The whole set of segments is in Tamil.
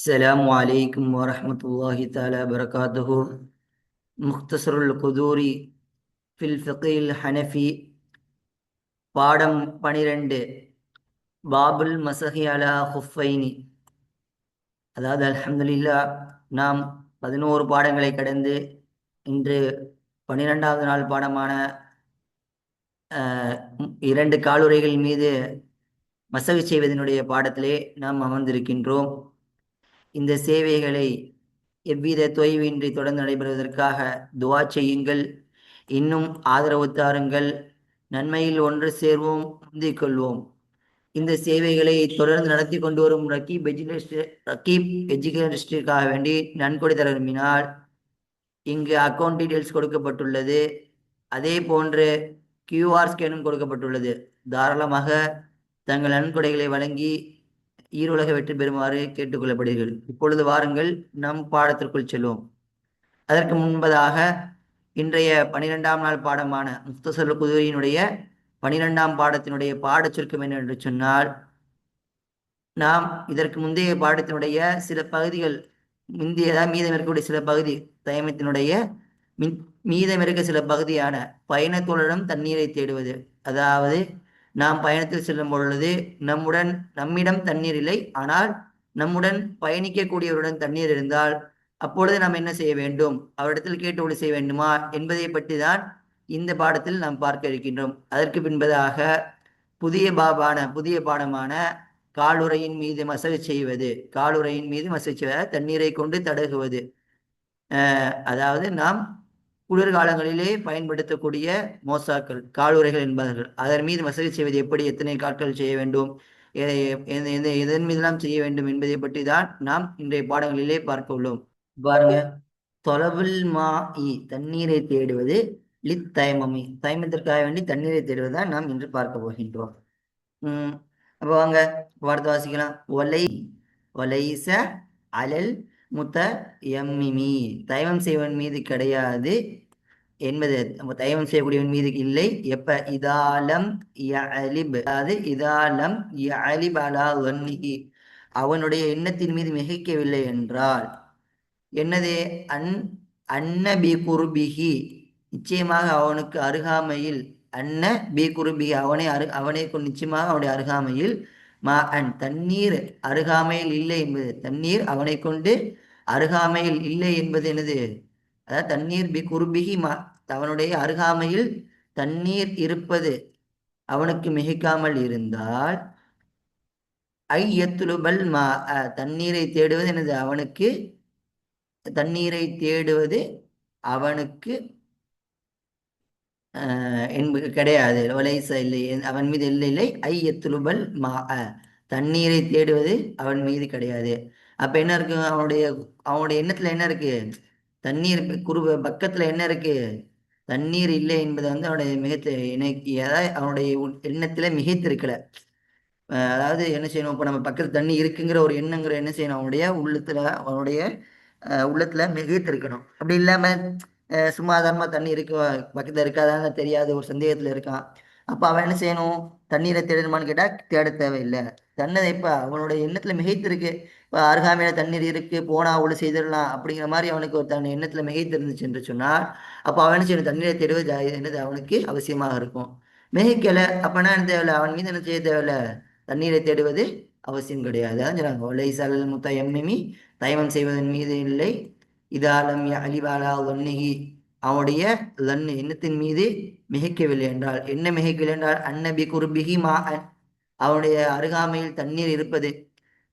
السلام عليكم ورحمة الله تعالى وبركاته مختصر القدور في الفقه الحنفي பாடம் பனிரெண்டு பாபுல் மசஹி அலா ஹுஃபைனி அதாவது அல்ஹம்துலில்லா நாம் பதினோரு பாடங்களை கடந்து இன்று பன்னிரெண்டாவது நாள் பாடமான அஹ், இரண்டு காலுரைகள் மீது மசகு செய்வதனுடைய பாடத்திலே நாம் அமர்ந்திருக்கின்றோம் இந்த சேவைகளை எவ்வித தொய்வின்றி தொடர்ந்து நடைபெறுவதற்காக துவா செய்யுங்கள். இன்னும் ஆதரவு தாருங்கள். நன்மையில் ஒன்று சேர்வோம் முந்திக் கொள்வோம். இந்த சேவைகளை தொடர்ந்து நடத்தி கொண்டு வரும் ரக்கீப் எஜுகேஷன் ரக்கீப் எஜுகேஷனுக்காக வேண்டி நன்கொடை தர விரும்பினால் இங்கு அக்கௌண்ட் டீட்டெயில்ஸ் கொடுக்கப்பட்டுள்ளது. அதே போன்று கியூஆர் ஸ்கேனும் கொடுக்கப்பட்டுள்ளது. தாராளமாக தங்கள் நன்கொடைகளை வழங்கி ஈருலக வெற்றி பெறுமாறு கேட்டுக்கொள்ளப்படுகிறீர்கள். இப்பொழுது வாருங்கள் நம் பாடத்திற்குள் செல்வோம். அதற்கு முன்பதாக இன்றைய பனிரெண்டாம் நாள் பாடமான முஸ்தசல் குதிரையினுடைய பனிரெண்டாம் பாடத்தினுடைய பாடச் சுருக்கம் என்ன என்று சொன்னால் நாம் இதற்கு முந்தைய பாடத்தினுடைய சில பகுதிகள் முந்தையதா மீதம் இருக்கக்கூடிய சில பகுதி தயமத்தினுடைய மின் மீதம் இருக்க சில பகுதியான பயணத்தோழரிடம் தண்ணீரை தேடுவது. அதாவது நாம் பயணத்தில் செல்லும் பொழுது நம்முடன் நம்மிடம் தண்ணீர் இல்லை. ஆனால் நம்முடன் பயணிக்கக்கூடியவருடன் தண்ணீர் இருந்தால் அப்பொழுது நாம் என்ன செய்ய வேண்டும்? அவரிடத்தில் கேட்டு ஒளி செய்ய வேண்டுமா? என்பதை பற்றி தான் இந்த பாடத்தில் நாம் பார்க்க இருக்கின்றோம். அதற்கு பின்பதாக புதிய பாபான புதிய பாடமான காலுறையின் மீது மசகு செய்வது. காலுறையின் மீது மசகு செய்வது தண்ணீரை கொண்டு தடகுவது. அதாவது நாம் குளிர்காலங்களிலே பயன்படுத்தக்கூடிய மோசாக்கள் காலுறைகள் என்பார்கள். அதன் மீது மசகு செய்வது எப்படி? எத்தனை காட்கள் செய்ய வேண்டும்? எதன் மீதெல்லாம் செய்ய வேண்டும் என்பதை பற்றி தான் நாம் இன்றைய பாடங்களிலே பார்க்க உள்ளோம். பாருங்க. தொலவில் மா இ தண்ணீரை தேடுவது லித் தயமமி தயமத்திற்காக வேண்டி தண்ணீரை தேடுவது தான் நாம் இன்று பார்க்க போகின்றோம். உம் அப்போ வாங்க வார்த்தை வாசிக்கலாம். ஒலை ஒலைச அலல் முத்த எம்மிமி தயவம் செய்வன் மீது கிடையாது என்பது. தயவம் செய்யக்கூடியவன் மீது இல்லை. எப்ப? இதாலம் யஅலிப். அதாவது இதாலம் யஅலிப் அலா வன்னிஹி. அவனுடைய எண்ணத்தின் மீது மிகைக்கவில்லை என்றால் என்னது? அன் அன்ன பி குருபிகி நிச்சயமாக அவனுக்கு அருகாமையில் அன்ன பி குருபிகி அவனை அரு அவனை கொண்டு நிச்சயமாக அவனுடைய அருகாமையில் மா அன். தண்ணீர் அருகாமையில் இல்லை என்பது. தண்ணீர் அவனை கொண்டு அருகாமையில் இல்லை என்பது எனது அதாவது தண்ணீர் பி குருபிகி மா அவனுடைய அருகாமையில் தண்ணீர் இருப்பது அவனுக்கு மிகைக்காமல் இருந்தால் ஐ எத்துலுபல் மா தண்ணீரை தேடுவது எனது அவனுக்கு தண்ணீரை தேடுவது அவனுக்கு என்பது கிடையாது. வலைச இல்லை அவன் மீது இல்லை இல்லை ஐ எத்துலுபல் மா அ, தண்ணீரை தேடுவது அவன் மீது கிடையாது. அப்ப என்ன இருக்கு? அவனுடைய அவனுடைய எண்ணத்துல என்ன இருக்கு? தண்ணீர் ப- குரு பக்கத்துல என்ன இருக்கு? தண்ணீர் இல்லை என்பது வந்து அவனுடைய மிகத்த இணைக்கு அதாவது அவனுடைய உள்- எண்ணத்துல மிகைத்திருக்கல. அதாவது என்ன செய்யணும்? இப்போ நம்ம பக்கத்துல தண்ணி இருக்குங்கிற ஒரு எண்ணங்கிற என்ன செய்யணும்? அவனுடைய உள்ளத்துல அவனுடைய உள்ளத்தில் உள்ளத்துல மிகைத்திருக்கணும். அப்படி இல்லாம சும்மாதாரமாக தண்ணி இருக்கு பக்கத்துல இருக்காதான்னு தெரியாத ஒரு சந்தேகத்துல இருக்கான். அப்ப அவன் என்ன செய்யணும்? தண்ணீரை தேடணுமான்னு கேட்டா தேட தேவையில்லை. தன்னை இப்ப அவனுடைய எண்ணத்துல மிகைத்திருக்கு. அருகாமையில தண்ணீர் இருக்கு போனா அவ்வளவு செய்திடலாம் அப்படிங்கிற மாதிரி அவனுக்கு ஒரு தன் எண்ணத்துல மிகைத்திருந்துச்சு என்று சொன்னால் அப்போ அவன் என்ன தண்ணீரை தேடுவது என்னது? அவனுக்கு அவசியமாக இருக்கும். மிகைக்கல. அப்பனா என்ன தேவையில்லை? அவன் மீது என்ன செய்ய தேவையில்லை? தண்ணீரை தேடுவது அவசியம் கிடையாது. சொன்னாங்க. ஒலை சலல் முத்த எம்மிமி தயமம் செய்வதன் மீது இல்லை. இதாலம் அலிவாலா ஒன்னிகி அவனுடைய லன்னு எண்ணத்தின் மீது மிகைக்கவில்லை என்றால் என்ன மிகைக்கவில்லை என்றால் அன்னபி குருபிகி மா அவனுடைய அருகாமையில் தண்ணீர் இருப்பது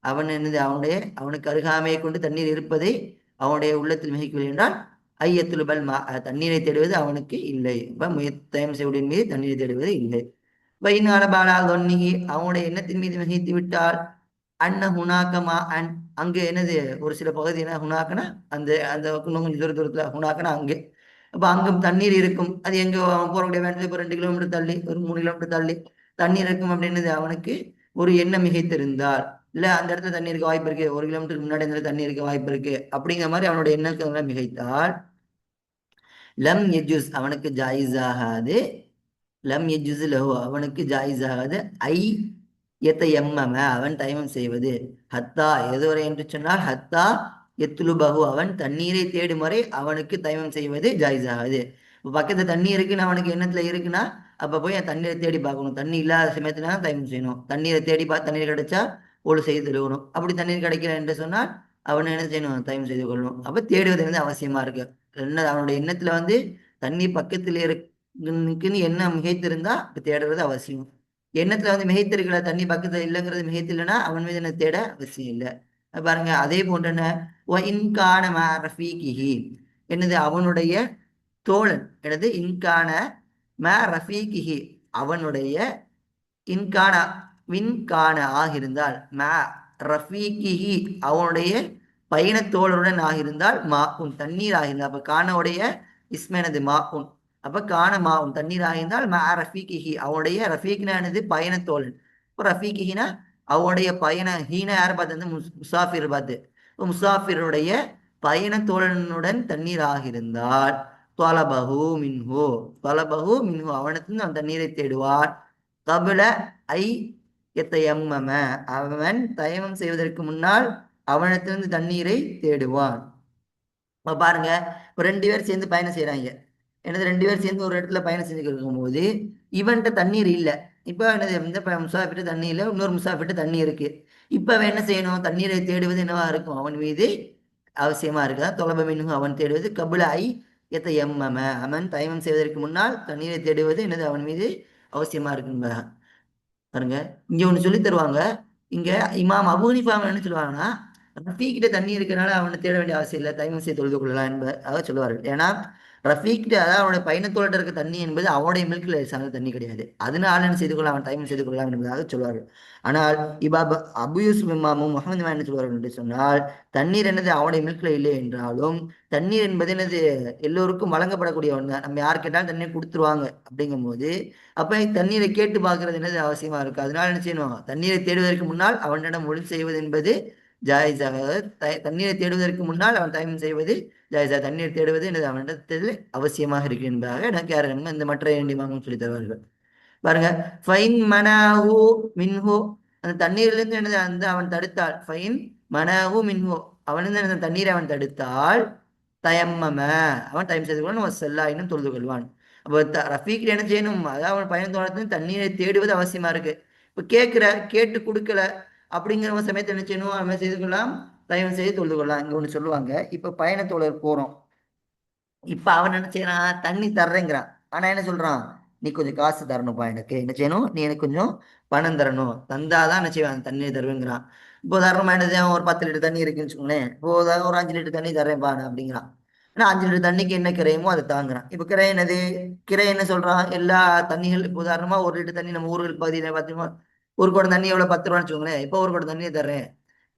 அவன் என்னது? அவனுடைய அவனுக்கு அருகாமையை கொண்டு தண்ணீர் இருப்பதை அவனுடைய உள்ளத்தில் மிகைக்கவில்லை என்றால் ஐயத்துலுபல் மா தண்ணீரை தேடுவது அவனுக்கு இல்லை. முயத்தயம் செய்வதின் மீது தண்ணீரை தேடுவது இல்லை. வைநாள பாலா தொன்னிகி அவனுடைய எண்ணத்தின் மீது மிகைத்து விட்டால் அண்ண ஹுனாக்கமா அன் அங்கு என்னது? ஒரு சில பகுதி என்ன ஹுனாக்கனா? அந்த அந்த இன்னும் கொஞ்சம் தூர தூரத்துல ஹுனாக்கனா அங்கே. அப்ப அங்கும் தண்ணீர் இருக்கும். அது எங்க அவன் போறக்கூடிய வேண்டியது இப்போ ரெண்டு கிலோமீட்டர் தள்ளி ஒரு மூணு கிலோமீட்டர் தள்ளி தண்ணீர் இருக்கும் அப்படின்னது அவனுக்கு ஒரு எண்ணம் மிகைத்திருந்தார் இல்ல அந்த இடத்துல தண்ணி இருக்க வாய்ப்பு இருக்கு. ஒரு கிலோமீட்டருக்கு முன்னாடி இந்த தண்ணி இருக்க வாய்ப்பு இருக்கு. அப்படிங்கிற மாதிரி அவனுடைய எண்ணங்களை மிகைத்தால் லம் எஜூஸ் அவனுக்கு ஜாயிஸ் ஆகாது. லம் எஜூஸ் லஹு அவனுக்கு ஜாயிஸ் ஆகாது. ஐ எத்த எம்மம அவன் தயமம் செய்வது. ஹத்தா எதுவரை என்று சொன்னால் ஹத்தா எத்துலுபகு அவன் தண்ணீரை தேடும் வரை அவனுக்கு தயமம் செய்வது ஜாயிஸாகுது இப்போ பக்கத்துல தண்ணி இருக்குன்னு அவனுக்கு எண்ணத்துல இருக்குன்னா அப்ப போய் தண்ணீரை தேடி பார்க்கணும். தண்ணி இல்லாத சமயத்துல தான் தயமம் செய்யணும். தண்ணீரை தேடி பார்த்து தண்ணீர் கிடைச்சா ஒழு செய்து தருகணும் அப்படி தண்ணீர் கிடைக்கல என்று சொன்னால் அவன் என்ன செய்யணும்? தயம் செய்து கொள்ளணும். அப்போ தேடுவது வந்து அவசியமா இருக்கு. என்ன அவனுடைய எண்ணத்துல வந்து தண்ணி பக்கத்தில் இருக்குன்னு எண்ணம் மிகைத்திருந்தா இப்ப தேடுறது அவசியம். எண்ணத்துல வந்து மிகைத்திருக்கல தண்ணி பக்கத்துல இல்லைங்கிறது மிகைத்து இல்லைன்னா அவன் மீது என்ன தேட அவசியம் இல்லை. பாருங்க அதே போன்ற இன்கான என்னது? அவனுடைய தோழன். எனது இன்கான ம ரஃபீகிஹி. அவனுடைய இன்கான வின்கான ஆகிருந்தால் மா ரஃபீகிஹி அவனுடைய பயணத்தோழருடன் ஆகியிருந்தால் மா உன் தண்ணீர் ஆகியிருந்தால். அப்போ கானவுடைய இஸ்மேனது மா உன். கான மாவும் மா உன் தண்ணீர் ஆகியிருந்தால் மா ரஃபீகிஹி. அவனுடைய ரஃபீக்னானது பயணத்தோழன். இப்போ ரஃபீகிஹினா அவனுடைய பயண ஹீன யார் பார்த்து முசாஃபிர் பார்த்து. முசாஃபிருடைய பயணத்தோழனுடன் தண்ணீர் ஆகியிருந்தால் தொலபகு மின்ஹு. தொலபகு மின்ஹு. அவனுக்கு அவன் தண்ணீரை தேடுவார். கபில ஐ எத்தையம்மம அவன் தயமம் செய்வதற்கு முன்னால் அவனத்திலிருந்து தண்ணீரை தேடுவான். இப்போ பாருங்க ஒரு ரெண்டு பேர் சேர்ந்து பயணம் செய்யறாங்க எனது ரெண்டு பேர் சேர்ந்து ஒரு இடத்துல பயணம் செஞ்சு இருக்கும்போது இவன்கிட்ட தண்ணீர் இல்லை. இப்போ எனது இந்த முசாஃபிட்டு தண்ணி இல்லை இன்னொரு முசாஃபிட்டு தண்ணி இருக்கு. இப்போ அவன் என்ன செய்யணும்? தண்ணீரை தேடுவது என்னவா இருக்கும்? அவன் மீது அவசியமா இருக்குதா? தொலைப மின்னும் அவன் தேடுவது கபிலாய் எத்த எம்மம அவன் தயமம் செய்வதற்கு முன்னால் தண்ணீரை தேடுவது எனது அவன் மீது அவசியமா இருக்குங்க பாருங்க. இங்க ஒண்ணு சொல்லி தருவாங்க. இங்க இமாம் அபூனிஃபா என்ன சொல்லுவாங்கன்னா ரஃபீக்கிட்ட தண்ணி இருக்கிறனால அவனை தேட வேண்டிய அவசியம் இல்லை. தயமம் செய்து தொழுது கொள்ளலாம் என்பதாக சொல்லுவார்கள். ஏன்னா ரஃபீக்கிட்ட அதாவது அவனுடைய பயணத்தோட இருக்க தண்ணி என்பது அவனுடைய மில்கில் சார்ந்த தண்ணி கிடையாது. அதனால என்ன செய்து கொள்ள அவன் டைம் செய்து கொள்ளலாம் என்பதாக சொல்வார்கள். ஆனால் இபாப் அபுயூஸ் இமாமும் முகமது என்ன சொல்வார்கள் என்று சொன்னால் தண்ணீர் என்னது அவனுடைய மில்கில் இல்லை என்றாலும் தண்ணீர் என்பது என்னது எல்லோருக்கும் வழங்கப்படக்கூடிய ஒன்று தான். நம்ம யார் கேட்டாலும் தண்ணீர் கொடுத்துருவாங்க அப்படிங்கும் போது அப்போ தண்ணீரை கேட்டு பார்க்கறது என்னது அவசியமா இருக்கு? அதனால என்ன செய்யணும்? தண்ணீரை தேடுவதற்கு முன்னால் அவனிடம் ஒளி செய்வது என்பது ஜாயிஸாக தண்ணீரை தேடுவதற்கு முன்னால் அவன் டைம் செய்வது ஜாயசா தண்ணீர் தேடுவது எனது அவனிடத்தில் அவசியமாக இருக்கு என்பதாக எனக்கு யார் இந்த மற்ற வேண்டியமாக சொல்லி தருவார்கள். பாருங்க. ஃபைன் மனாஹு மின்ஹோ. அந்த தண்ணீரிலிருந்து எனது அந்த அவன் தடுத்தாள் ஃபைன் மனாஹு மின்ஹோ. அவனிருந்து அந்த தண்ணீரை அவன் தடுத்தால் தயம்மம. அவன் தயம் செய்து கொள்வான் செல்லா இன்னும் தொழுது கொள்வான். அப்போ ரஃபீக் என்ன செய்யணும்? அதாவது அவன் பயணம் தோணத்தின் தண்ணீரை தேடுவது அவசியமா இருக்கு. இப்போ கேட்குற கேட்டு கொடுக்கல அப்படிங்கிற சமயத்தை என்ன செய்யணும்? அவன் செய்து கொள்ளலாம்? தயவு செய்து தொழுது கொள்ளலாம் இங்க ஒன்று சொல்லுவாங்க. இப்போ பயணத்தோழர் போறோம். இப்போ அவன் என்ன செய்யறான் தண்ணி தர்றேங்கிறான். ஆனா என்ன சொல்றான்? நீ கொஞ்சம் காசு தரணும்ப்பா எனக்கு. என்ன செய்யணும்? நீ எனக்கு கொஞ்சம் பணம் தரணும். தந்தாதான் என்ன செய்வான்? தண்ணி தருவேங்கிறான். இப்போ உதாரணமா என்ன ஒரு பத்து லிட்டர் தண்ணி இருக்குன்னு வச்சுக்கோங்களேன். இப்போ ஒரு அஞ்சு லிட்டர் தண்ணி தரேன்ப்பா அப்படிங்கிறான். ஆனால் அஞ்சு லிட்டர் தண்ணிக்கு என்ன கிரையுமோ அதை தாங்குறான். இப்போ கிரை என்னது? கிரை என்ன சொல்றான்? எல்லா தண்ணிகள் இப்போ உதாரணமா ஒரு லிட்டர் தண்ணி நம்ம ஊர்கள் பகுதியில் பார்த்தீங்கன்னா ஒரு குடம் தண்ணி எவ்வளோ பத்து ரூபான்னு வச்சுக்கோங்களேன். இப்போ ஒரு குடம் தண்ணியை தர்றேன்.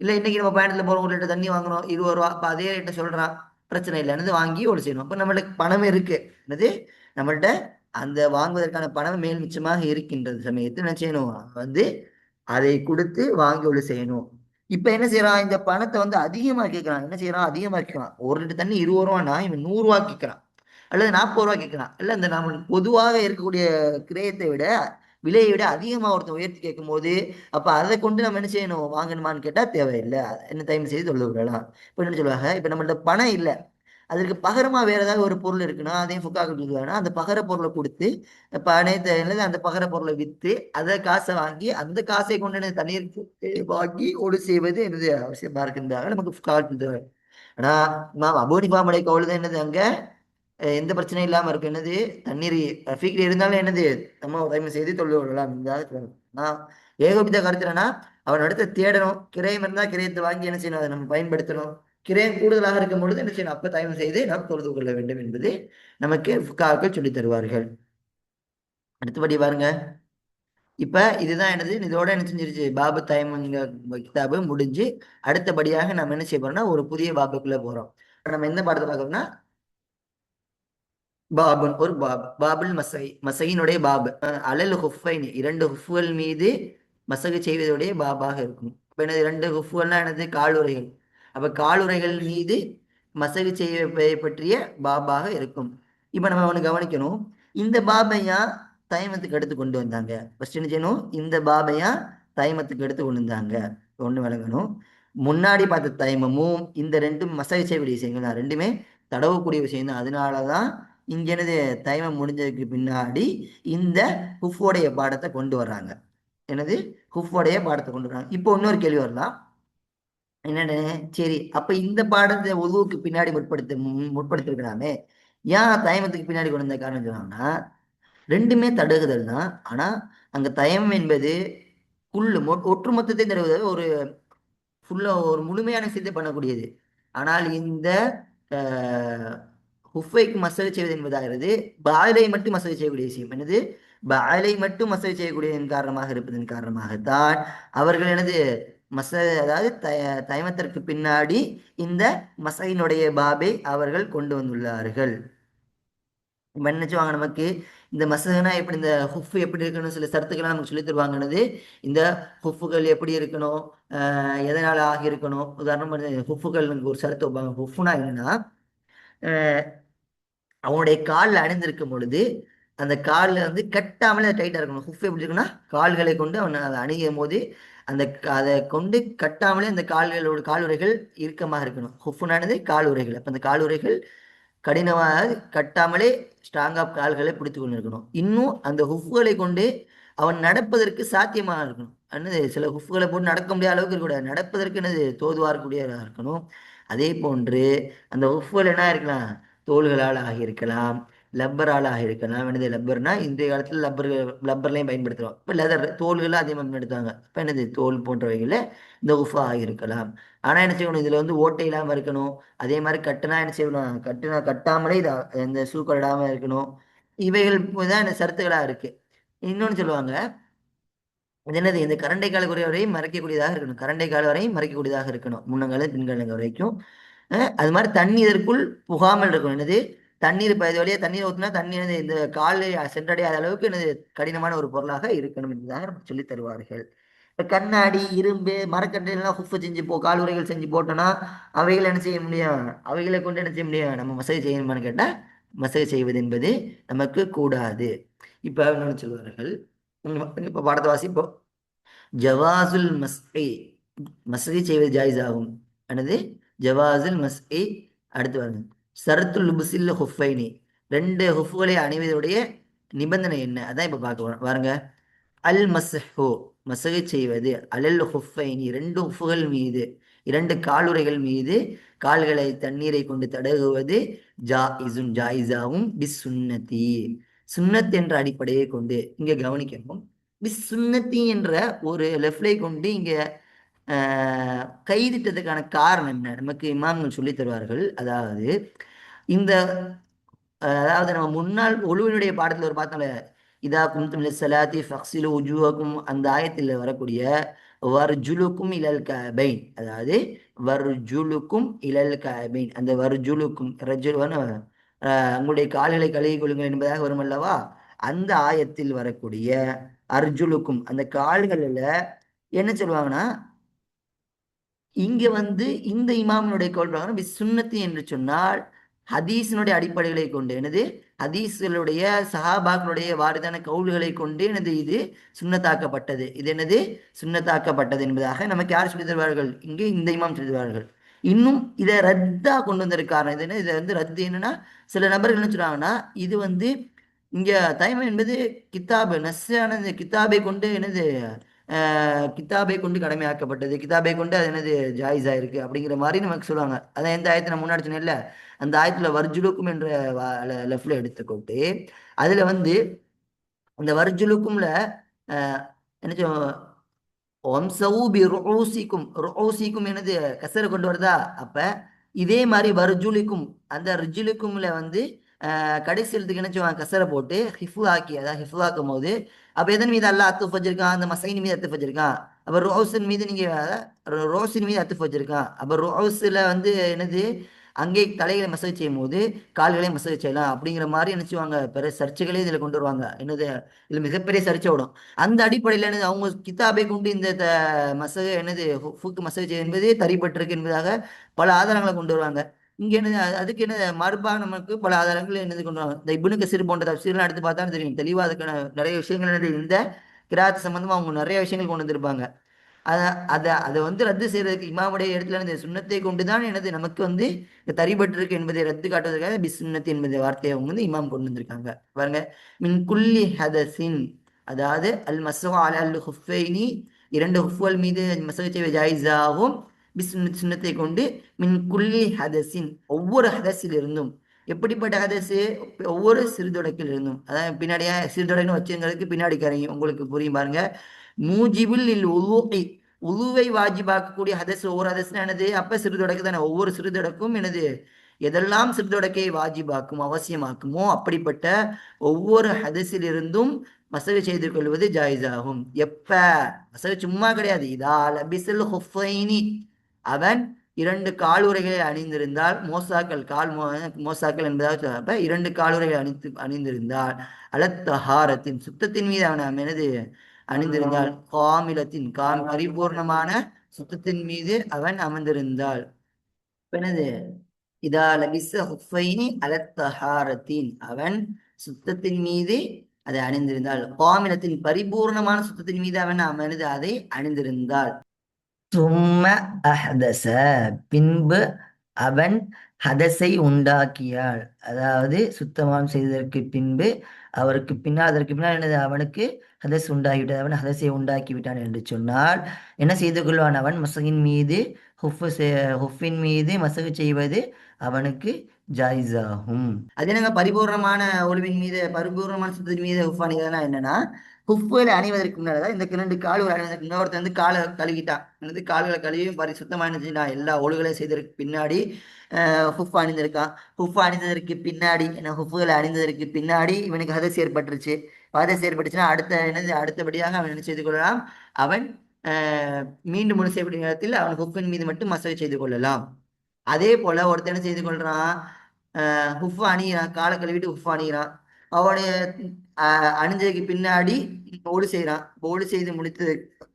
இல்லை இன்னைக்கு நம்ம பயணத்தில் போகிறோம் ஒரு லிட்டர் தண்ணி வாங்குறோம் இருபது ரூபா இப்போ அதே ரேட்டை சொல்கிறான் பிரச்சனை இல்லை. என்னது? வாங்கி ஒரு செய்யணும் அப்போ நம்மளுக்கு பணம் இருக்கு. என்னது? நம்மள்கிட்ட அந்த வாங்குவதற்கான பணம் மேல் மிச்சமாக இருக்கின்றது சமயத்தில் என்ன செய்யணும்? வந்து அதை கொடுத்து வாங்கி ஒளி செய்யணும். இப்போ என்ன செய்யறான்? இந்த பணத்தை வந்து அதிகமாக கேட்கறான் என்ன செய்யறான்? அதிகமாக கேட்கறான் ஒரு லிட்டர் தண்ணி இருபது ரூபான்னா இவன் நூறுரூவா கேட்கறான் அல்லது நாற்பது ரூபா கேட்கலாம் இல்லை இந்த நம்ம பொதுவாக இருக்கக்கூடிய கிரயத்தை விட விலையை விட அதிகமாக ஒருத்தன் உயர்த்தி கேட்கும் போது அதை கொண்டு நம்ம என்ன செய்யணும்? வாங்கணுமான்னு கேட்டால் தேவையில்லை. என்ன தயவு செய்து சொல்ல விடலாம். இப்போ என்ன சொல்லுவாங்க? இப்போ நம்மள்ட்ட பணம் இல்லை. அதற்கு பகரமாக வேற ஏதாவது ஒரு பொருள் இருக்குன்னா அதையும் ஃபுக்காக சொல்லுவாங்கன்னா அந்த பகர பொருளை கொடுத்து பணத்தை அந்த பகர பொருளை விற்று அதை காசை வாங்கி அந்த காசை கொண்டு தண்ணீர் வாங்கி ஒடு செய்வது என்னது அவசியமா இருக்குன்றாங்க? நமக்கு ஃபுக்காக பாமடை கோவில் கவுளுதான் என்னது அங்கே? எந்த பிரச்சனையும் இல்லாம இருக்கு என்னது? தண்ணீர் ரஃபீக்ல இருந்தாலும் என்னது? நம்ம உதவி செய்து தொழில் இந்த நான் ஏகோபித்த கருத்துனா அவன் அடுத்த தேடணும். கிரயம் இருந்தா கிரயத்தை வாங்கி என்ன செய்யணும்? அதை நம்ம பயன்படுத்தணும். கிரயம் கூடுதலாக இருக்கும் பொழுது என்ன செய்யணும்? அப்ப தயவு செய்து நாம் தொழுது கொள்ள வேண்டும் என்பது நமக்கு ஃபுக்காக்கள் சொல்லி தருவார்கள். அடுத்தபடி பாருங்க. இப்ப இதுதான் என்னது? இதோட என்ன செஞ்சிருச்சு? பாபு தயமம் கிதாபு முடிஞ்சு அடுத்தபடியாக நம்ம என்ன செய்ய போறோம்னா ஒரு புதிய பாபுக்குள்ள போறோம். நம்ம எந்த பாடத்தை பார்க்கணும்னா பாபுன் ஒரு பாப். பாபுல் மசை மசையினுடைய பாபு. அலல் ஹுஃபைன் இரண்டு ஹுஃபுகள் மீது மசகு செய்வதுடைய பாபாக இருக்கும். இப்போ என்னது இரண்டு ஹுஃபுகள்னா என்னது? காலுரைகள் அப்போ காலுரைகள் மீது மசகு செய்ய பற்றிய பாபாக இருக்கும். இப்போ நம்ம அவனை கவனிக்கணும். இந்த பாபையா தைமத்துக்கு எடுத்து கொண்டு வந்தாங்க. ஃபர்ஸ்ட் என்ன செய்யணும்? இந்த பாபையா தைமத்துக்கு எடுத்து கொண்டு வந்தாங்க. ஒன்று விளங்கணும். முன்னாடி பார்த்த தைமமும் இந்த ரெண்டும் மசாஜ் செய்யக்கூடிய விஷயங்கள் ரெண்டுமே தடவக்கூடிய விஷயம் தான் அதனால தான் இங்க எனது தைமம் முடிஞ்சதுக்கு பின்னாடி இந்த ஹுஃபோடைய பாடத்தை கொண்டு வர்றாங்க. எனது ஹுஃபோடைய பாடத்தை கொண்டு வர்றாங்க. இப்போ இன்னொரு கேள்வி வரலாம். என்னன்னு சரி அப்ப இந்த பாடத்தை உதுவுக்கு பின்னாடி முற்படுத்த மு- முற்படுத்திருக்கலாமே ஏன் தயமத்துக்கு பின்னாடி கொண்டு வந்த காரணம் சொன்னாங்கன்னா ரெண்டுமே தடுகுதல் தான். ஆனா அங்க தயம் என்பது குள்ளு மொ- ஒட்டுமொத்தத்தை தருவது ஒரு ஃபுல்லா ஒரு முழுமையான விஷயத்தை பண்ணக்கூடியது. ஆனால் இந்த ஹுஃபைக்கு மசாஜ் செய்வது என்பதாகிறது. பாலை மட்டும் மசாஜ் செய்யக்கூடிய விஷயம். என்னது? பாலை மட்டும் மசாஜ் செய்யக்கூடியதன் காரணமாக இருப்பதன் காரணமாகத்தான் அவர்கள் எனது மச அதாவது தய தயமத்திற்கு பின்னாடி இந்த மசையினுடைய பாபை அவர்கள் கொண்டு வந்துள்ளார்கள். நினைச்சுவாங்க நமக்கு? இந்த மசகனா எப்படி இந்த ஹுஃப் எப்படி இருக்கணும்? சில சரத்துக்கெல்லாம் நமக்கு சொல்லி தருவாங்கன்னது இந்த ஹுஃபுகள் எப்படி இருக்கணும்? எதனால் எதனால ஆகி இருக்கணும் உதாரணமா ஹுஃபுகள் ஒரு சரத்து வைப்பாங்க. ஹுஃப்னா என்னன்னா அவனுடைய காலில் அணிந்திருக்கும் பொழுது அந்த காலில் வந்து கட்டாமலே டைட்டாக இருக்கணும். ஹுஃப் எப்படி இருக்குன்னா கால்களை கொண்டு அவன் அதை அணியும் போது அந்த அதை கொண்டு கட்டாமலே அந்த கால்களோட காலுறைகள் இறுக்கமாக இருக்கணும். ஹுஃப்னானது காலுறைகள். அப்போ அந்த காலுறைகள் கடினமாக கட்டாமலே ஸ்ட்ராங்காக கால்களை பிடித்து கொண்டு இருக்கணும் இன்னும் அந்த ஹுஃப்களை கொண்டு அவன் நடப்பதற்கு சாத்தியமாக இருக்கணும். என்னது சில ஹுஃப்களை போட்டு நடக்க முடியாத அளவுக்கு இருக்கக்கூடாது. நடப்பதற்கு என்னது தோதுவாக இருக்கக்கூடியதாக இருக்கணும். அதே போன்று அந்த ஹுஃப்கள் என்ன இருக்கலாம் தோள்களால் ஆகியிருக்கலாம் லப்பரால் ஆகியிருக்கலாம். என்னது லப்பர்னா இன்றைய காலத்தில் லப்பர் லப்பர்லையும் பயன்படுத்துகிறோம் இப்போ லெதர் தோள்கள் அதே மாதிரி இப்போ என்னது? தோல் போன்றவைகளில் இந்த உஃபா ஆகியிருக்கலாம். ஆனால் என்ன செய்யணும்? இதில் வந்து ஓட்டை இல்லாமல் இருக்கணும். அதே மாதிரி கட்டுனா என்ன செய்யணும்? கட்டுனா கட்டாமலே இதை இந்த சூக்கள் இடாமல் இருக்கணும். இவைகள் தான் இந்த சருத்துகளாக இருக்குது இன்னொன்று சொல்லுவாங்க அது என்னது? இந்த கரண்டை கால குறை வரையும் மறைக்கக்கூடியதாக இருக்கணும். கரண்டை கால வரையும் மறைக்கக்கூடியதாக இருக்கணும். முன்னங்கால பின்காலங்க வரைக்கும். அது மாதிரி தண்ணி இதற்குள் புகாமல் இருக்கணும். என்னது? தண்ணீர் இப்போ இது வழியாக தண்ணீர் ஊற்றினா தண்ணி இந்த காலை சென்றடையாத அளவுக்கு என்னது? கடினமான ஒரு பொருளாக இருக்கணும் என்பதாக சொல்லி சொல்லித் தருவார்கள். இப்போ கண்ணாடி இரும்பு மரக்கட்டையெல்லாம் ஹுஃபு செஞ்சு போ கால் உரைகள் செஞ்சு போட்டோன்னா அவைகளை என்ன செய்ய முடியும்? அவைகளை கொண்டு என்ன செய்ய முடியும்? நம்ம மசகு செய்யணுமான்னு கேட்டால் மசகு செய்வது என்பது நமக்கு கூடாது. இப்போ என்ன சொல்வார்கள்? இப்போ பாடத்தை வாசிப்போம் ஜவாசுல் மஸ்இ மஸ்இ செய்வது ஜாயிஸ் ஆகும் என்னது ஜவாசுல் மஸ்இ அடுத்து வருது சரத்துல் லுபுசில் ஹுஃபைனி ரெண்டு ஹுஃப்களை அணிவதுடைய நிபந்தனை என்ன அதான் இப்போ பார்க்க போறோம் பாருங்க அல் மஸ்ஹோ மசகை செய்வது அலல் ஹுஃபைனி ரெண்டு ஹுஃப்கள் மீது இரண்டு காலுறைகள் மீது கால்களை தண்ணீரை கொண்டு தடகுவது ஜாயிசுன் ஜாயிஸாவும் பிஸ் சுன்னதி சுன்னத் என்ற அடிப்படையை கொண்டு இங்க கவனிக்கணும். பிஸ் சுன்னத்தி என்ற ஒரு லெஃப்லை கொண்டு இங்க கைதிட்டதுக்கான காரணம் என்ன? நமக்கு இமாம்கள் சொல்லி தருவார்கள். அதாவது இந்த அதாவது நம்ம முன்னாள் ஒழுவினுடைய பாடத்துல ஒரு பார்த்தோம்ல இதா கும்தும் சலாத்தி ஃபக்சிலு உஜுவக்கும் அந்த ஆயத்தில் வரக்கூடிய வர்ஜுலுக்கும் இலல் கபைன் அதாவது வர்ஜுலுக்கும் இலல் கபைன் அந்த வர்ஜுலுக்கும் ரஜுலுவன உங்களுடைய கால்களை கழுவி கொள்ளுங்கள் என்பதாக வரும் அல்லவா? அந்த ஆயத்தில் வரக்கூடிய அர்ஜுலுக்கும் அந்த கால்களில் என்ன சொல்லுவாங்கன்னா இங்க வந்து இந்த இமாமினுடைய கோல் சுண்ணத்து என்று சொன்னால் ஹதீஸினுடைய அடிப்படைகளை கொண்டு எனது ஹதீஸ்களுடைய சஹாபாக்களுடைய வாரிதான கவுல்களை கொண்டு எனது இது? சுண்ணத்தாக்கப்பட்டது. இது எனது சுண்ணத்தாக்கப்பட்டது என்பதாக நமக்கு யார் சொல்லி தருவார்கள்? இங்கே இந்த இமாம் சொல்லி தருவார்கள். இன்னும் இதை ரத்தாக கொண்டு வந்திருக்க காரணம் இது என்ன? இதை வந்து ரத்து என்னன்னா சில நபர்கள் என்ன சொல்றாங்கன்னா இது வந்து இங்கே தைமம் என்பது கித்தாபு நஸ்ஸானது கித்தாபை கொண்டு என்னது கித்தாபை கொண்டு கடமையாக்கப்பட்டது. கித்தாபை கொண்டு அது என்னது ஜாயிஸ் ஆயிருக்கு அப்படிங்கிற மாதிரி நமக்கு சொல்லுவாங்க. அதான் எந்த ஆயத்தை நான் முன்னாடி சொன்னேன்ல? அந்த ஆயத்துல வர்ஜுலுக்கும் என்ற லெஃப்ட்ல எடுத்துக்கொண்டு அதுல வந்து அந்த வர்ஜுலுக்கும்ல என்ன சொல்லுவாங்க பி ரோசிக்கும் ருஊசிக்கும் என்னது? கசரை கொண்டு வருதா? அப்ப இதே மாதிரி வர்ஜுலிக்கும் அந்த ரிஜுலிக்கும்ல வந்து ஆஹ் கடைசி எழுத்துக்கு என்ன கசரை போட்டு ஹிஃபு ஆக்கி அதாவது ஹிஃபு ஆக்கும் போது அப்ப எதன் மீது அல்லாஹ் அத்து வச்சிருக்கான் அந்த மசைன் மீது அத்து வச்சிருக்கான். அப்ப ரோஸின் மீது நீங்க ரோசின் ரோஸின் மீது அத்து வச்சிருக்கான். அப்ப ரோஸ்ல வந்து என்னது? அங்கே தலைகளை மசாஜ் செய்யும் போது கால்களை மசாஜ் செய்யலாம் அப்படிங்கிற மாதிரி நினைச்சுவாங்க. பெரிய சர்ச்சைகளே இதில் கொண்டு வருவாங்க. என்னது? இதில் மிகப்பெரிய சர்ச்சை விடும் அந்த அடிப்படையில் என்னது? அவங்க கித்தாபை கொண்டு இந்த த- மசக என்னது? ஃபுக்கு மசேஜ் என்பதே தரிப்பட்டிருக்கு என்பதாக பல ஆதாரங்களை கொண்டு வருவாங்க. இங்கே என்னது? அதுக்கு என்ன மறுபாக நமக்கு பல ஆதாரங்கள் என்னது கொண்டு வருவாங்க. இந்த இபுனு கசீர் போன்ற தப்சீர்லாம் எடுத்து பார்த்தா தெரியும். தெளிவாக அதுக்கான நிறைய விஷயங்கள் என்னது? இந்த கிராத் சம்மந்தமாக அவங்க நிறைய விஷயங்கள் கொண்டு வந்திருப்பாங்க. அதை அதை அதை வந்து ரத்து செய்யறதுக்கு இமாமுடைய இடத்துல அந்த சுண்ணத்தை கொண்டு தான் எனது நமக்கு வந்து தரிபட்டிருக்கு என்பதை ரத்து காட்டுவதற்காக பிசுன்னத் என்பதை வார்த்தையை அவங்க வந்து இமாம் கொண்டு வந்திருக்காங்க. பாருங்க. மின் குல்லி ஹதசின் அதாவது அல் மசோ அல் அல் ஹுஃபைனி இரண்டு ஹுஃபுவல் மீது மசகு செய்வ ஜாயிஸாகவும் பிசுன்னத் சுண்ணத்தை கொண்டு மின் குல்லி ஹதசின் ஒவ்வொரு ஹதஸிலிருந்தும் எப்படிப்பட்ட ஹதசு? ஒவ்வொரு சிறுதொடக்கில் இருந்தும் அதாவது பின்னாடியா சிறுதொடக்குன்னு வச்சுங்கிறதுக்கு பின்னாடி கரையும். உங்களுக்கு புரியும் பாருங்க. மூஜிபுல் இல் உலுவை உலுவை வாஜிபாக்கக்கூடிய ஹதஸ் ஒவ்வொரு ஹதஸ்னா என்னது அப்ப சிறுதொடக்கு தானே ஒவ்வொரு சிறுதொடக்கும் எனது எதெல்லாம் சிறுதொடக்கை வாஜிபாக்கும் அவசியமாக்குமோ அப்படிப்பட்ட ஒவ்வொரு ஹதஸிலிருந்தும் மசகு செய்து கொள்வது ஜாயிஸாகும். எப்ப? மசகு சும்மா கிடையாது. இதா லபிசல் ஹுஃபைனி. அவன் இரண்டு காலுரைகளை அணிந்திருந்தால் மோசாக்கள் கால் மோ மோசாக்கள் என்பதாக சொல்லப்ப இரண்டு காலுரைகள் அணிந்து அணிந்திருந்தால் அலத்தஹாரத்தின் சுத்தத்தின் மீது அவன் எனது அணிந்திருந்தாள். காமிலத்தின் காம் பரிபூர்ணமான சுத்தத்தின் மீது அவன் அமர்ந்திருந்தாள். எனது இதா லபிச ஹுஃபைனி அலத்தஹாரத்தின் அவன் சுத்தத்தின் மீது அதை அணிந்திருந்தாள். காமிலத்தின் பரிபூர்ணமான சுத்தத்தின் மீது அவன் அமர்ந்து அதை அணிந்திருந்தாள். தும்ம அஹதச. பின்பு அவன் ஹதசை உண்டாக்கியாள். அதாவது சுத்தமாம் செய்ததற்கு பின்பு அவருக்கு பின்னால் அதற்கு பின்னால் என்னது? அவனுக்கு ஹதஸ் உண்டாகிவிட்டது அவன் ஹதஸை உண்டாக்கி விட்டான் என்று சொன்னால் என்ன செய்து கொள்வான் அவன்? மசகின் மீது ஹுஃபு ஹுஃபின் மீது மசகு செய்வது அவனுக்கு ஜாயிஸாகும். அது என்னங்க? பரிபூர்ணமான ஒளிவின் மீது பரிபூர்ணமான சுத்தத்தின் மீது ஹுஃப் அணிவதுனா என்னன்னா ஹுஃபுல அணிவதற்கு முன்னாடி இந்த இரண்டு கால்கள் அணிவதற்கு இன்னொருத்தர் வந்து காலை கழுவிட்டான். வந்து கால்களை கழுவி பரி சுத்தமான எல்லா ஒழுகளையும் செய்ததற்கு பின்னாடி ஹுஃப் அணிந்திருக்கான். ஹுஃப் அணிந்ததற்கு பின்னாடி என்ன? ஹுஃபுகளை அணிந்ததற்கு பின்னாடி இவனுக்கு ஹதஸ் ஏற்பட்டுருச்சு. ஹதஸ் செயற்படுத்தினா அடுத்த என்னது அடுத்தபடியாக அவன் என்ன செய்து கொள்ளலாம்? அவன் மீண்டும் முழு செய்யப்படும் நேரத்தில் அவன் ஹுஃபின் மீது மட்டும் மசவை செய்து கொள்ளலாம். அதே போல ஒருத்தர் என்ன செய்து கொள்றான்? ஹுஃப் அணிகிறான் காலை கழுவிட்டு ஹுஃப் அணிகிறான் அவனுடைய அணிஞ்சதுக்கு பின்னாடி ஓடு செய்கிறான் ஓடு செய்து முடித்து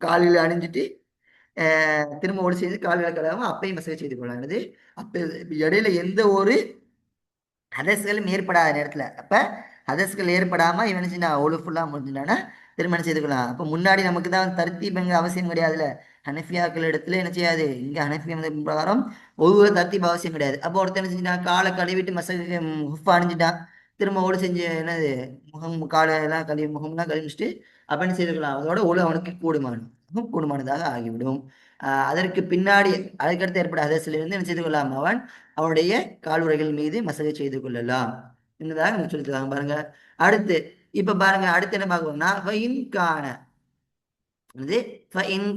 காலில் அணிஞ்சிட்டு திரும்ப ஓடு செய்து கால்களை கழுவாம அப்பையும் மசவை செய்து கொள்ளாது அப்ப இடையில எந்த ஒரு அரசுகளும் ஏற்படாத நேரத்துல. அப்ப அதர்ஸ்கள் ஏற்படாமல் இவன் செஞ்சா ஒழு ஃபுல்லாக முடிஞ்சுட்டானா திருமணம் செய்து கொள்ளலாம் முன்னாடி நமக்கு தான் தர்த்தீப் அவசியம் கிடையாதுல்ல? ஹனஃபியாக்கள் இடத்துல என்ன செய்யாது? இங்கே ஹனஃபியா பிரகாரம் ஒவ்வொரு தர்த்தீப் அவசியம் கிடையாது. அப்போ ஒருத்தர் என்ன செஞ்சுட்டான்? காலை கழுவிட்டு மசகு ஹுஃப் அணிஞ்சிட்டான். திரும்ப ஓடு செஞ்சு என்னது? முகம் காலை எல்லாம் கழுவி முகம்லாம் கழுவிச்சுட்டு அப்போ என்ன செய்துக்கலாம்? அதோட ஒழு அவனுக்கு கூடுமானம் கூடுமானதாக ஆகிவிடும். அதற்கு பின்னாடி அதற்கடுத்து ஏற்பட அதசிலிருந்து என்ன செய்து கொள்ளலாம் அவன் அவனுடைய காலுரைகள் மீது மசகை செய்து கொள்ளலாம். என்னதாக சொல்லியிருக்காங்க பாருங்க. அடுத்து இப்ப பாருங்க அடுத்து என்ன பார்க்கணும்னா காண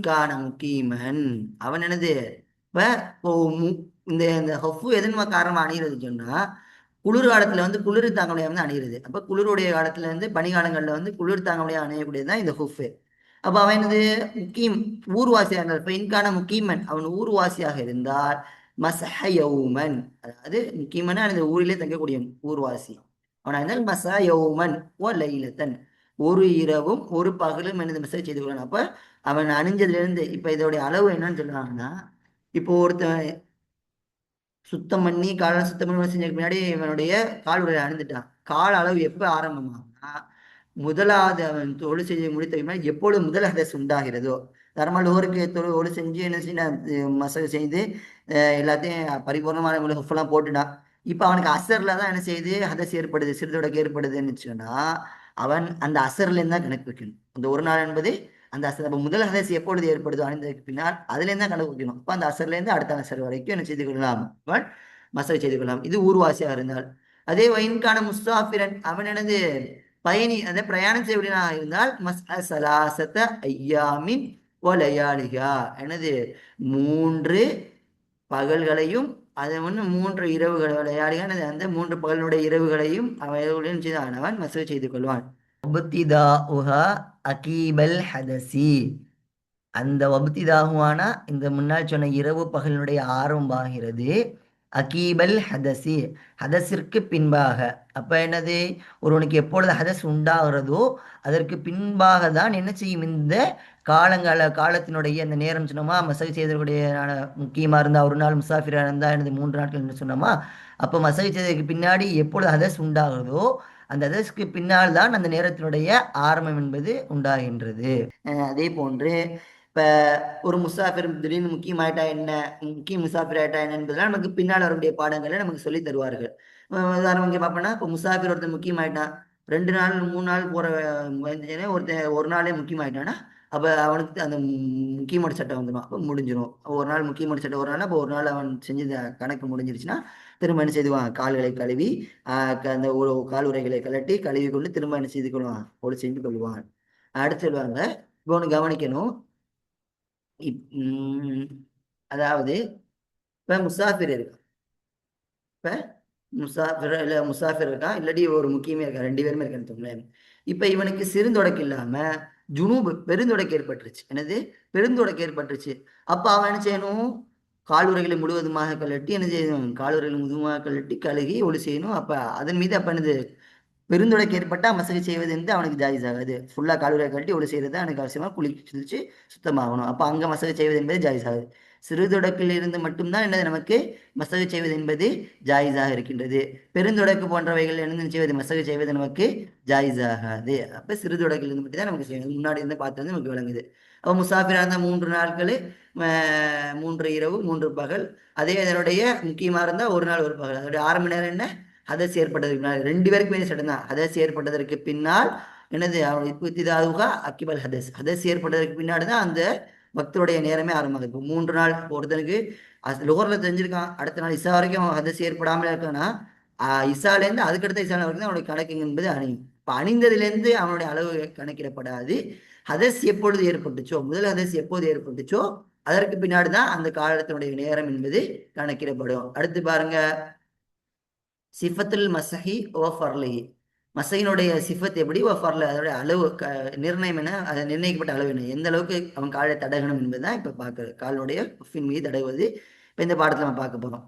காண முக்கீமன் அவன் என்னது? இந்த இந்த ஹொஃபு எதுன்னு காரணமா அணிகிறது சொன்னா குளிர் காலத்துல வந்து குளிர் தாங்க வந்து அணிகிறது அப்ப குளிருடைய காலத்துல இருந்து பனிகாலங்கள்ல வந்து குளிர் தாங்க முடியாமல் அணியக்கூடியது தான் இந்த ஹுஃபு. அப்ப அவன் என்னது? முக்கியம் ஊர்வாசியாக இருந்தால் இப்போ இன்கான முக்கியமன் அவன் ஊர்வாசியாக இருந்தால் மசஹயவுமன் அதாவது முக்கியமான அந்த ஊரிலே தங்கக்கூடிய ஊர்வாசி. அவனா இருந்தால் மசா யௌமன். ஓ லைலத்தன் ஒரு இரவும் ஒரு பகலும் எனது மெசேஜ் செய்து கொள்ளணும் அப்ப அவன் அணிஞ்சதுலேருந்து இப்போ இதோடைய அளவு என்னன்னு சொல்றாங்கன்னா இப்போ ஒருத்தன் சுத்தம் பண்ணி காலை சுத்தம் பண்ணி செஞ்சதுக்கு முன்னாடி இவனுடைய கால் உடைய அணிந்துட்டான். கால அளவு எப்போ ஆரம்பமாகும்னா முதலாவது அவன் தொழில் செய்ய முடித்த எப்பொழுது முதல் ஹதஸ் உண்டாகிறதோ தர்மல் ஓருக்கு செஞ்சு என்ன செய்ய மசக செய்து எல்லாத்தையும் பரிபூர்ணமான ஹுஃபெல்லாம் போட்டுட்டான் இப்போ அவனுக்கு அசரில் தான் என்ன செய்யுது ஹதஸ் ஏற்படுது சிறுதொடக்கு ஏற்படுதுன்னு வச்சுக்கோன்னா அவன் அந்த அசர்லேருந்து தான் கணக்கு வைக்கணும். அந்த ஒரு நாள் என்பது அந்த அசர் அப்போ முதல் ஹதஸ் எப்பொழுது ஏற்படுது அணிந்ததுக்கு பின்னால் அதுலேருந்து தான் கணக்கு வைக்கணும். அப்போ அந்த அசர்லேருந்து அடுத்த அசர் வரைக்கும் என்ன செய்து கொள்ளலாம்? அவன் மசக செய்து கொள்ளலாம். இது ஊர்வாசியாக இருந்தால். அதே வயின்கான முஸ்தாஃபிரன் அவன் எனது பயணி அந்த பிரயாணம் செய்வதாக இருந்தால் மஸ் சலாசத்த ஐயாமின் ஒலையாளிகா எனது மூன்று பகல்களையும் அதை வந்து மூன்று இரவுகள். விளையாடுக அந்த மூன்று பகலுடைய இரவுகளையும் அவர்களுடன் செய்தானவன் மசூ செய்து கொள்வான். அகீபல் ஹதசி. அந்த வபுத்திதாகுவானா இந்த முன்னால் சொன்ன இரவு பகலினுடைய ஆரம்பமாகிறது. அகீபல் ஹதசி. ஹதஸிற்கு பின்பாக. அப்போ என்னது? ஒருவனுக்கு எப்பொழுது ஹதஸ் உண்டாகிறதோ அதற்கு பின்பாக தான் என்ன செய்யும்? இந்த காலங்கால காலத்தினுடைய அந்த நேரம் சொன்னோமா? மசகு செய்தக்கூடிய முக்கியமாக இருந்தால் ஒரு நாள் முசாஃபிராக இருந்தால் எனது மூன்று நாட்கள் என்று சொன்னோமா? அப்போ மசகு செய்ததுக்கு பின்னாடி எப்பொழுது ஹதஸ் உண்டாகிறதோ அந்த ஹதஸ்க்கு பின்னால் தான் அந்த நேரத்தினுடைய ஆரம்பம் என்பது உண்டாகின்றது. அதே போன்று இப்போ ஒரு முசாஃபிர் திடீர்னு முக்கியமாயிட்டா என்ன? முக்கிய முசாஃபிர் ஆயிட்டா என்ன என்பதெல்லாம் நமக்கு பின்னால் வரக்கூடிய பாடங்களை நமக்கு சொல்லி தருவார்கள். உதாரணம் இங்கே பார்ப்போம்னா இப்போ முசாஃபிர் ஒருத்தர் முக்கியமாயிட்டான் ரெண்டு நாள் மூணு நாள் போகிற ஒருத்தன் ஒரு நாளே முக்கியமாயிட்டான்னா அப்போ அவனுக்கு அந்த முக்கியமான சட்டம் வந்துடும். அப்போ முடிஞ்சிடும் ஒரு நாள் முக்கியமான சட்டம் ஒரு நாள் அப்போ ஒரு நாள் அவன் செஞ்சது கணக்கு முடிஞ்சிருச்சுன்னா திரும்ப என்ன செய்துவான் கால்களை கழுவி க- அந்த ஒரு கால் உரைகளை கழட்டி கழுவி கொண்டு திரும்ப என்ன செய்து கொள்வான்? ஒரு செஞ்சு கொள்வான். அடுத்து சொல்லுவாங்க இப்போ ஒன்று கவனிக்கணும். அதாவது இப்போ முசாஃபிர் இருக்கான் இப்போ முசாஃபிர் இல்லை முசாஃபிர் இருக்கான் இல்லாட்டி ஒரு முக்கியமே இருக்கா? ரெண்டு பேருமே இருக்கான்னு தோணுங்களேன் இப்போ இவனுக்கு சிறுந்தொடக்கு இல்லாமல் ஜுனூபு பெருந்தொடக்கு ஏற்பட்டுருச்சு. என்னது? பெருந்தொடக்கு ஏற்பட்டுருச்சு. அப்போ அவன் என்ன செய்யணும்? காலுறைகளை முழுவதுமாக கழட்டி என்ன செய்யணும்? காலுறைகளை முழுவதுமாக கழட்டி கழுகி ஒளி செய்யணும். அப்போ அதன் மீது அப்போ என்னது? பெருந்தொடக்கு ஏற்பட்டால் மசகு செய்வது வந்து அவனுக்கு ஜாயிஸ் ஆகாது ஃபுல்லா காலுறை கட்டி ஒளி செய்யறது அவனுக்கு அவசியமா? குளிச்சு சுத்தமாகணும். அப்ப அங்க மசகு செய்வது என்பது ஜாயிஸ் ஆகுது சிறுதொடக்கில் இருந்து மட்டும்தான் என்னது நமக்கு? மசகு செய்வது என்பது ஜாயிஸாக இருக்கின்றது. பெருந்தொடக்கு போன்றவைகள் என்ன செய்வது? மசகு செய்வது நமக்கு ஜாயிஸ் ஆகாது அப்ப சிறுதொடக்கில் இருந்து மட்டும் தான் நமக்கு செய்யணும். முன்னாடி இருந்து பார்த்தது நமக்கு விளங்குது. அப்ப முசாஃபிரா இருந்தால் மூன்று நாட்கள் மூன்று இரவு மூன்று பகல். அதே அதனுடைய முக்கியமா இருந்தா ஒரு நாள் ஒரு பகல். அதனுடைய ஆரம்ப நேரம் என்ன? ஹதஸ் ஏற்பட்டதற்கு பின்னால் ரெண்டு பேருக்குமே சட்டம் தான் ஹதஸ் ஏற்பட்டதற்கு பின்னால் என்னது அவனுக்கு அக்கிபல் ஹதஸ். ஹதஸ் ஏற்பட்டதற்கு பின்னாடி தான் அந்த பக்தருடைய நேரமே ஆரம்பமாகுது இப்போ மூன்று நாள் ஒருத்தனுக்கு லோகரில் தெரிஞ்சிருக்கான். அடுத்த நாள் இசா வரைக்கும் அவன் ஹதஸ் ஏற்படாமல் இருக்கான்னா இசாலேருந்து அதுக்கடுத்த இசால வரைக்கும் தான் அவனுடைய கணக்கு என்பது அணியும். இப்போ அணிந்ததுலேருந்து அவனுடைய அளவு கணக்கிடப்படாது. ஹதஸ் எப்பொழுது ஏற்பட்டுச்சோ முதல் ஹதஸ் எப்போது ஏற்பட்டுச்சோ அதற்கு பின்னாடி தான் அந்த காலத்தினுடைய நேரம் என்பது கணக்கிடப்படும். அடுத்து பாருங்க. சிஃபத்துல் மசஹி ஓ ஃபர்லிஹி மசையினுடைய சிஃபத் எப்படி? ஓ ஃபர்ல அதோடைய அளவு க நிர்ணயம் என்ன? அது நிர்ணயிக்கப்பட்ட அளவு என்ன? எந்த அளவுக்கு அவன் காலை தடகணும் என்பதுதான் இப்போ பார்க்குறது. காலுடைய உஃபின் மீது தடவுவது இப்போ இந்த பாடத்தில் நம்ம பார்க்க போகிறோம்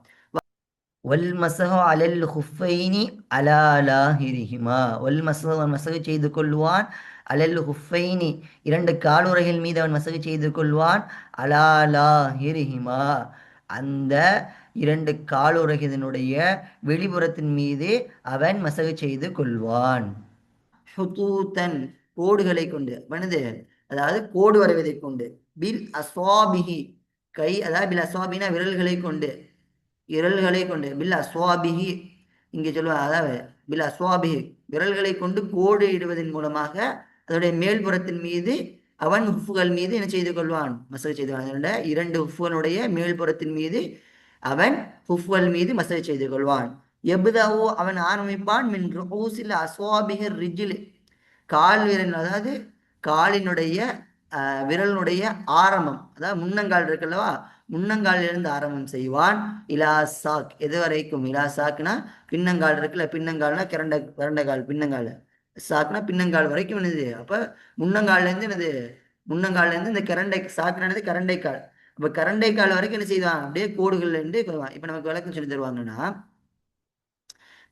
வல் மசஹு அலல் ஹுஃபைனி அலாலா லாஹிரிஹிமா. வல் மசஹு அவன் மசகு செய்து கொள்வான். அலல் ஹுஃபைனி இரண்டு காலுறைகள் மீது அவன் மசகு செய்து கொள்வான். அலாலா லாஹிரிஹிமா. அந்த இரண்டு காலுறைகளினுடைய வெளிப்புறத்தின் மீது அவன் மசகு செய்து கொள்வான். ஹுதூத்தன் கோடுகளை கொண்டு வனது அதாவது கோடு வரைவதை கொண்டு பில் அஸ்வாபிகி கை அதாவது பில் அஸ்வாபினா விரல்களை கொண்டு விரல்களை கொண்டு பில் அஸ்வாபிகி இங்கே சொல்லுவாங்க அதாவது பில் அஸ்வாபிகி விரல்களை கொண்டு கோடு இடுவதன் மூலமாக அதனுடைய மேல்புறத்தின் மீது அவன் உஃப்புகள் மீது என்ன செய்து கொள்வான்? மசகு செய்து கொள்வான். அதனுடைய இரண்டு உஃப்புகளுடைய மேல்புறத்தின் மீது அவன் ஹுஃபுவல் மீது மசஜ் செய்து கொள்வான். எபுதாவோ அவன் ஆரம்பிப்பான். மின் ரூசில் அஸ்வாபிகர் ரிஜில். கால் விரல் அதாவது காலினுடைய விரலினுடைய ஆரம்பம். அதாவது முன்னங்கால் இருக்குல்லவா முன்னங்காலிலிருந்து ஆரம்பம் செய்வான். இலா சாக். எது வரைக்கும்? இலா சாக்னா பின்னங்கால் இருக்குல்ல பின்னங்கால்னா கிரண்ட கிரண்டகால் பின்னங்கால். சாக்னா பின்னங்கால் வரைக்கும் என்னது? அப்போ முன்னங்கால்லேருந்து என்னது? முன்னங்கால்லேருந்து இந்த கரண்டை சாக்குனது கரண்டைக்கால். இப்போ கரண்டை கால் வரைக்கும் என்ன செய்வான் அப்படியே கோடுகள் இருந்து இப்ப நமக்கு விளக்கம் சொல்லி தருவாங்கன்னா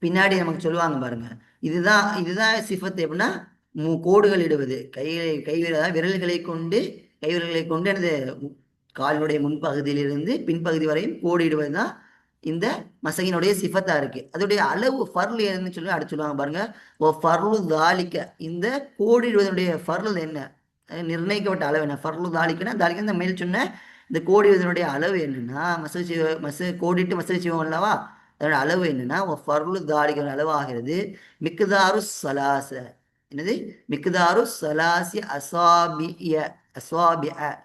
பின்னாடி நமக்கு சொல்லுவாங்க பாருங்க. இதுதான் இதுதான் சிஃபத்து எப்படின்னா மு கோடுகள் இடுவது. கைகளை கைவிர விரல்களை கொண்டு கைவிரல்களை கொண்டு எனது காலினுடைய முன்பகுதியிலிருந்து பின்பகுதி வரையும் கோடு இடுவது தான் இந்த மசகினுடைய சிஃபத்தா இருக்கு. அதோடைய அளவு ஃபர்ல் என்னன்னு சொல்லி அடுத்து சொல்லுவாங்க பாருங்க. ஓ ஃபர்லு தாலிக்க. இந்த கோடிடுவதனுடைய ஃபர்ல் என்ன? நிர்ணயிக்கப்பட்ட அளவு என்ன? ஃபர்லு தாலிக்குன்னா தாலிக்க இந்த மேல் சொன்ன இந்த கோடிவதனுடைய அளவு என்னன்னா மசகு மசு கோடிட்டு மசகு சிவம் அல்லவா? அதோட அளவு என்னன்னா ஃபர்லு தாலிக்கிற அளவு ஆகிறது. மிக்குதாரு சலாச. என்னது? மிக்குதாரு சலாசி அசாபிய அஸ்வாபிய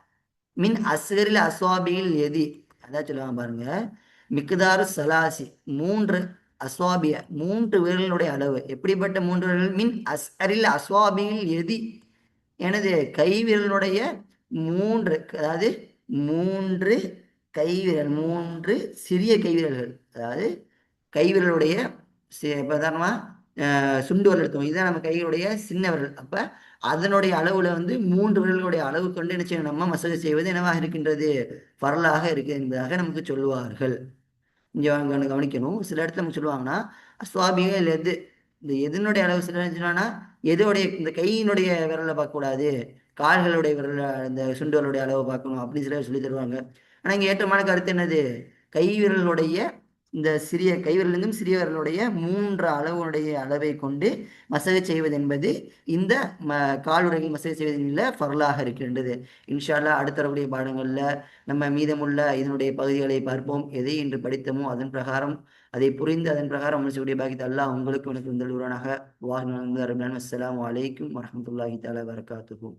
மின் அஸ்கரில் அசாபியில் எதி. அதான் சொல்லுவாங்க பாருங்க. மிக்குதாரு சலாசி. மூன்று அஸ்வாபிய மூன்று விரல்களுடைய அளவு. எப்படிப்பட்ட மூன்று விரல்? மின் அஸ்கரில் அஸ்வாபியில் எதி. எனது கை விரலுடைய மூன்று. அதாவது மூன்று கைவிரல் மூன்று சிறிய கைவிரல்கள். அதாவது கைவிரலுடைய உதாரணமாக சுண்டு விரல் எடுத்தோம் இதுதான் நம்ம கைகளுடைய சின்ன விரல். அப்போ அதனுடைய அளவில் வந்து மூன்று விரல்களுடைய அளவு கொண்டு என்ன செய்யணும்? நம்ம மசாஜ் செய்வது என்னவாக இருக்கின்றது? வரலாக இருக்குது என்பதாக நமக்கு சொல்லுவார்கள். இங்கே அவங்க கவனிக்கணும். சில இடத்துல நம்ம சொல்லுவாங்கன்னா சுவாபிகள் எது இந்த எதனுடைய அளவு சில இடத்துல சொன்னாங்கன்னா எதோடைய இந்த கையினுடைய விரலை பார்க்கக்கூடாது. கால்களுடைய விரல் அந்த சுண்டுகளுடைய அளவை பார்க்கணும் அப்படின்னு சிலர் சொல்லி தருவாங்க. ஆனால் இங்கே ஏற்றமான கருத்து என்னது? கை விரலுடைய இந்த சிறிய கைவிரலிருந்தும் சிறியவர்களுடைய மூன்று அளவுடைய அளவை கொண்டு மசகை செய்வது என்பது இந்த ம காலுறையில் மசகை செய்வதில் பரலாக இருக்கின்றது. இன்ஷால்லா அடுத்த வரக்கூடிய பாடங்களில் நம்ம மீதமுள்ள இதனுடைய பகுதிகளை பார்ப்போம். எதை இன்று படித்தோமோ அதன் பிரகாரம் அதை புரிந்து அதன் பிரகாரம் அமல் செய்யக்கூடிய பாக்கியத்தை அல்லாஹ் உங்களுக்கு உனக்கு உரனாக வாஹ் அஸ்லாம் அலைக்கும் வரமத்துல்லாஹி தாலா வரகாத்துக்கும்